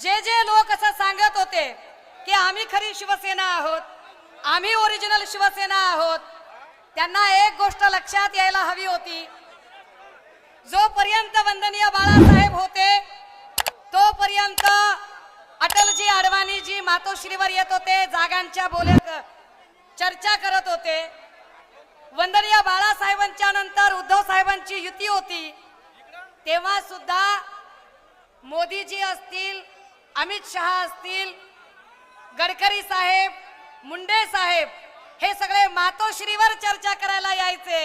जे जे लोक असं सांगत होते की आम्ही खरी शिवसेना आहोत आम्ही ओरिजिनल शिवसेना आहोत त्यांना एक गोष्ट लक्षात यायला हवी होती. जोपर्यंत वंदनीय बाळासाहेब होते तोपर्यंत अटलजी अडवाणीजी मातोश्रीवर येत होते जागांच्या बोलत चर्चा करत होते. वंदनीय बाळासाहेबांच्या नंतर उद्धव साहेबांची युती होती. तेव्हा सुद्धा मोदीजी असतील अमित शहा असतील गडकरी साहेब मुंडे साहेब हे सगळे मातोश्रीवर चर्चा करायला यायचे.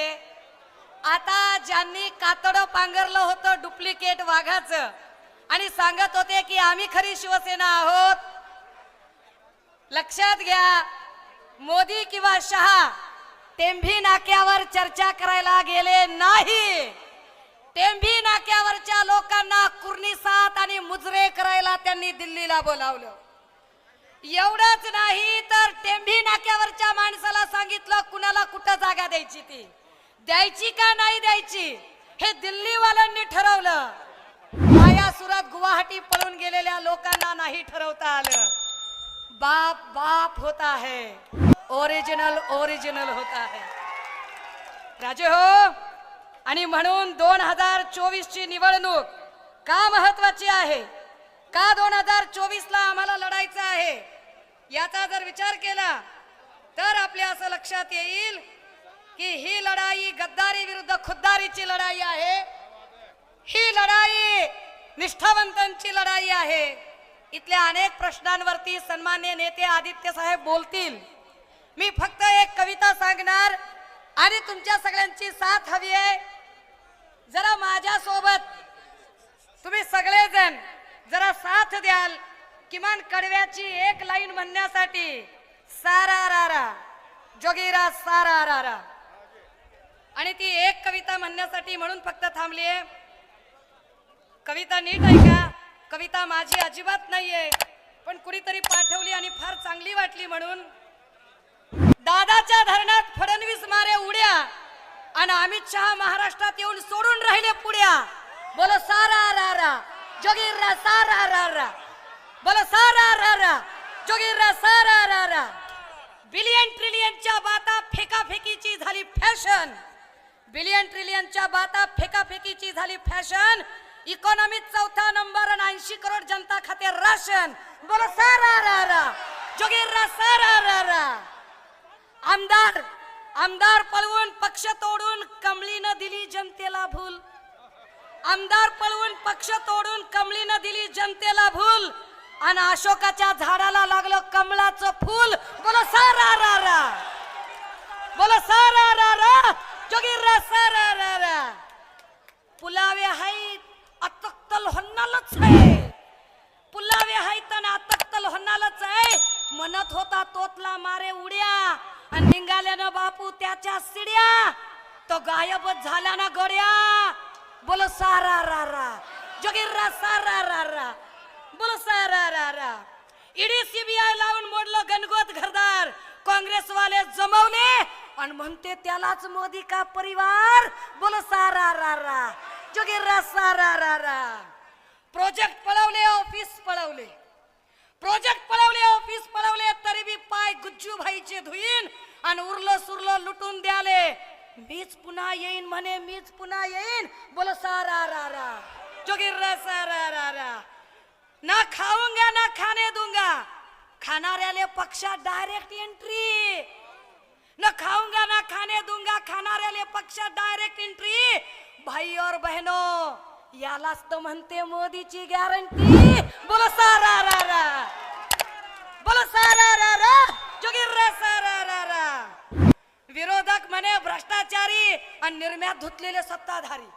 आता ज्यांनी कातड पांघरलं होतं डुप्लिकेट वाघाचं आणि सांगत होते की आम्ही खरी शिवसेना आहोत. लक्षात घ्या मोदी किंवा शहा टेंभी नाक्यावर चर्चा करायला गेले नाही. टेंभी नाक्यावरच्या करायला त्यांनी दिल्लीला बोलावलं. एवढंच नाही तर टेंभी नाक्यावरच्या माणसाला सांगितलं कुणाला कुठं जागा द्यायची ती? द्यायची का नाही द्यायची? हे दिल्लीवाल्यांनी ठरवलं. माया सुरात गुवाहाटी पळून गेलेल्या लोकांना नाही ठरवता आलं. बाप बाप होता है ओरिजिनल ओरिजिनल होता है राजे हो आणि म्हणून दोन हजार चोवीस ची निवडणूक का महत्वाची आहे? का दोन हजार चोवीस ला आम्हाला लढायचं आहे? याचा जर विचार केला तर आपल्या असं लक्षात येईल की ही लढाई गद्दारी विरुद्ध खुद्दारीची लढाई आहे. ही लढाई निष्ठावंतांची लढाई आहे. इथल्या अनेक प्रश्नांवरती सन्मान्य नेते आदित्य साहेब बोलतील. मी फक्त एक कविता सांगणार आणि तुमच्या सगळ्यांची साथ हवी आहे जरा माझ्या सोबत तुम्ही सगळेजण जरा साथ द्याल किमान कडव्याची एक लाईन म्हणण्यासाठी सारा रारा जोगीरा सारा रारा. आणि ती एक कविता म्हणण्यासाठी म्हणून फक्त थांबली आहे कविता नीट ऐका. कविता माझी अजिबात नाहीये पण कुणीतरी पाठवली आणि फार चांगली वाटली म्हणून. दादाच्या धरणात फडणवीस मारे उड्या आणि अमित शहा महाराष्ट्रात येऊन सोडून राहिले पुड्या. बोलो सारा रा रा जोगीरा सारा रारा. बोलो सारा रा रा. सारा रारा बिलियन ट्रिलियनच्या बाता फेकाफेकीची झाली फॅशन. बिलियन ट्रिलियनच्या बाता फेकाफेकीची झाली फॅशन. इकॉनॉमीत चौथा नंबर आणि ऐंशी करोड जनता खाते राशन. बोलो सारा रारा रा. जोगीरा सारा रारा आमदार आमदार पळवून पक्ष तोडून कमळीनं दिली जनतेला भूल. आमदार पळवून पक्ष तोडून कमलीनं दिली जनतेला भूल. आणि अशोकाच्या झाडाला लागलं कमळाचं फूल. बोलो सारा रा रा बोलो सारा रा रा जोगीरा सारा रा रा पुलावे हाईत अतक्तल होन्नालच आहे पुलावे हाईत आणि अतक्तल होणारच आहे म्हणत होता तोतला मारे उड्या. आणि निघाल्यानं बापू त्याच्या सिड्या. तो गायबच झाला ना गड्या. बोलो सारा रा रा जोगीरा सारा रा रा बोलो सारा रा रा ईडी सीबीआय लावून मोडलं गणगोत घरदार. काँग्रेसवाले जमवले आणि म्हणते त्यालाच मोदी का परिवार? बोलो सारा रा रा जोगीरा सारा रा रा प्रोजेक्ट पळवले ऑफिस पळवले. प्रोजेक्ट पळवले ऑफिस पळवले तरी बी पाय गुज्जू भाईचे धुईन आणि उरलं सुरलं लुटून द्याले. मीच पुन्हा येईन म्हणे मीच पुन्हा येईन. बोल सारा रा रा जोगीरा सारा रा रा. ना खाऊंगा ना खाने दूंगा. खाणाऱ्याले पक्षात डायरेक्ट एंट्री न खाऊंगा ना खाने दूंगा खाणाऱ्याले पक्षात डायरेक्ट एंट्री भाई और बहनों यालाच तर म्हणते मोदीची गॅरंटी बोला सारा रा रा बोला सारा रा रा जोगीरा सारा रा रा विरोधक म्हणे भ्रष्टाचारी आणि निर्म्यात धुतलेले सत्ताधारी.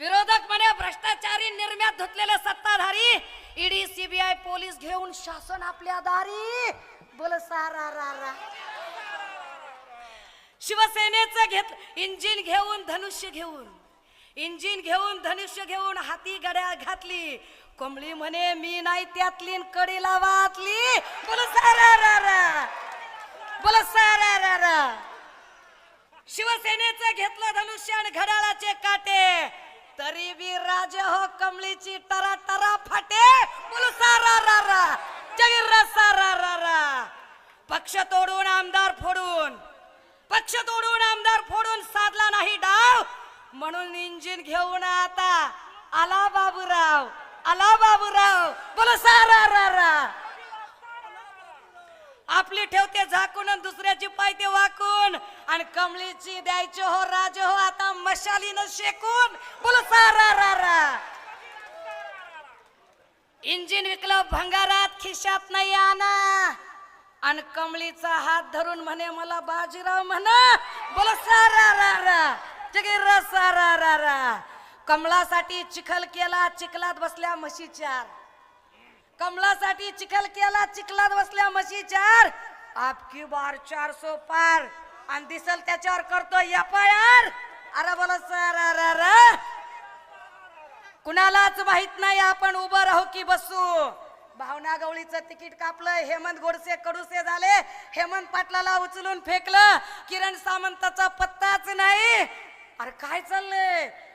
विरोधक म्हणे भ्रष्टाचारी निर्म्यात धुतलेले सत्ताधारी ईडी सीबीआय पोलीस घेऊन शासन आपल्या दारी. बोल सारा रा रा. शिवसेनेचं घेत इंजिन घेऊन धनुष्य घेऊन इंजिन घेऊन धनुष्य घेऊन हाती गड्या घातली. कोंबळी म्हणे मी नाही त्यातली न कडीला वाचली बोल सारा रा रा. बोल सारा रा रा. शिवसेनेचं घेतलं धनुष्य आणि घड्याळाचे काटे. तरी बी राज हो कमलीची टरा टरा फाटे. बोलू सारा रारा रा. सारा रा पक्ष तोडून आमदार फोडून. पक्ष तोडून आमदार फोडून साधला नाही डाव. म्हणून इंजिन घेऊन आता आला बाबूराव. आला बाबूराव. बोल सारा रा. आपली ठेवते झाकून आणि दुसऱ्याची पायते वाकून. आणि कमळीची द्यायची हो राज हो आता मशालीनं शेकून. बोलो सारा रा रा इंजिन विकलं भंगारात खिशात नाही आणा. आणि कमळीचा हात धरून म्हणे मला बाजीराव म्हणा. बोला सारा रा रा जगे र सारा रा रा कमळासाठी चिखल केला चिखलात बसल्या म्हशी चार कमलासाठी चिखल केला चिखलात बसल्या म्हशी चार आपकी बार चार सो पार. आणि दिसल त्याच्यावर करतो एफ आय आर अरे बोला सर अरे. कुणालाच माहीत नाही आपण उभं राहू की बसू. भावना गवळीचं तिकीट कापलं हेमंत गोडसे कडूसे झाले. हेमंत पाटलाला उचलून फेकलं. किरण सामंताचा पत्ताच नाही. अरे काय चाललंय?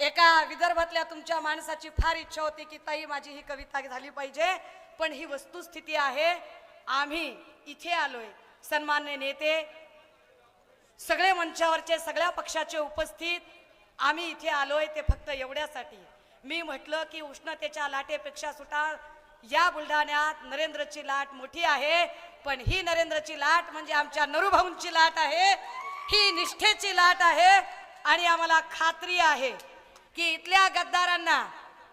एका विदर्भातल्या तुमच्या माणसाची फार इच्छा होती की ताई माझी ही कविता झाली पाहिजे पण ही वस्तुस्थिती आहे. आम्ही इथे आलोय. सन्मान्य नेते सगळे मंचावरचे सगळ्या पक्षाचे उपस्थित आम्ही इथे आलोय ते फक्त एवढ्यासाठी. मी म्हटलं की उष्णतेच्या लाटेपेक्षा सुटा या बुलढाण्यात नरेंद्रची लाट मोठी आहे पण ही नरेंद्रची लाट म्हणजे आमच्या नरुभाऊंची लाट आहे. ही निष्ठेची लाट आहे आणि आम्हाला खात्री आहे. की इथल्या गद्दारांना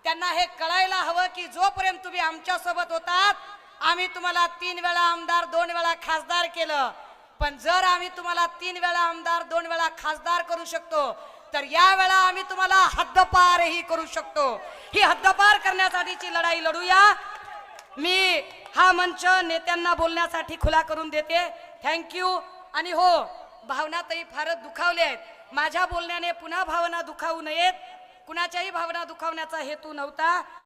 त्यांना हे कळायला हवं की जोपर्यंत तुम्ही आमच्यासोबत होतात आम्ही तुम्हाला तीन वेळा आमदार दोन वेळा खासदार केलं. पण जर आम्ही तुम्हाला तीन वेळा आमदार दोन वेळा खासदार करू शकतो तर या वेळा आम्ही तुम्हाला हद्दपारही करू शकतो. ही हद्दपार करण्यासाठीची लढाई लढूया. मी हा मंच नेत्यांना बोलण्यासाठी खुला करून देते. थँक्यू आणि हो भावनातही फारच दुखावले आहेत. माझ्या बोलण्याने पुन्हा भावना दुखावू नयेत. कुणाच्याही भावना दुखावण्याचा हेतू नव्हता.